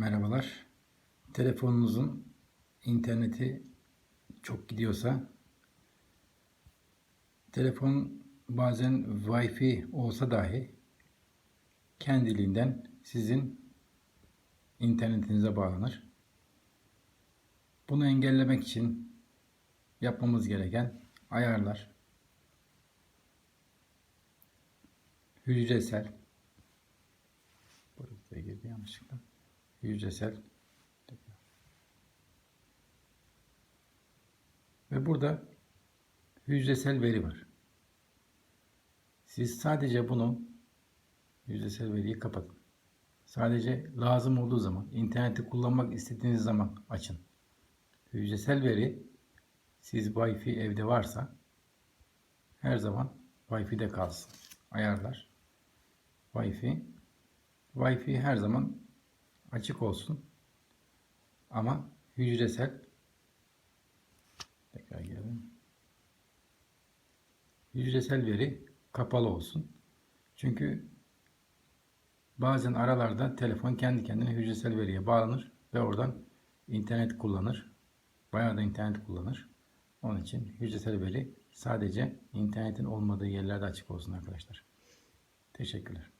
Merhabalar. Telefonunuzun interneti çok gidiyorsa telefon bazen Wi-Fi olsa dahi kendiliğinden sizin internetinize bağlanır. Bunu engellemek için yapmamız gereken ayarlar hücresel Burası da girdi yanlışlıkla. Hücresel ve burada hücresel veri var. Siz sadece bunu hücresel veriyi kapatın. Sadece lazım olduğu zaman, interneti kullanmak istediğiniz zaman açın. Hücresel veri siz Wi-Fi evde varsa her zaman Wi-Fi'de kalsın. Ayarlar. Wi-Fi Wi-Fi her zaman açık olsun. Ama hücresel tekrar gelelim. Hücresel veri kapalı olsun. Çünkü bazen aralarda telefon kendi kendine hücresel veriye bağlanır ve oradan internet kullanır. Bayağı da internet kullanır. Onun için hücresel veri sadece internetin olmadığı yerlerde açık olsun arkadaşlar. Teşekkürler.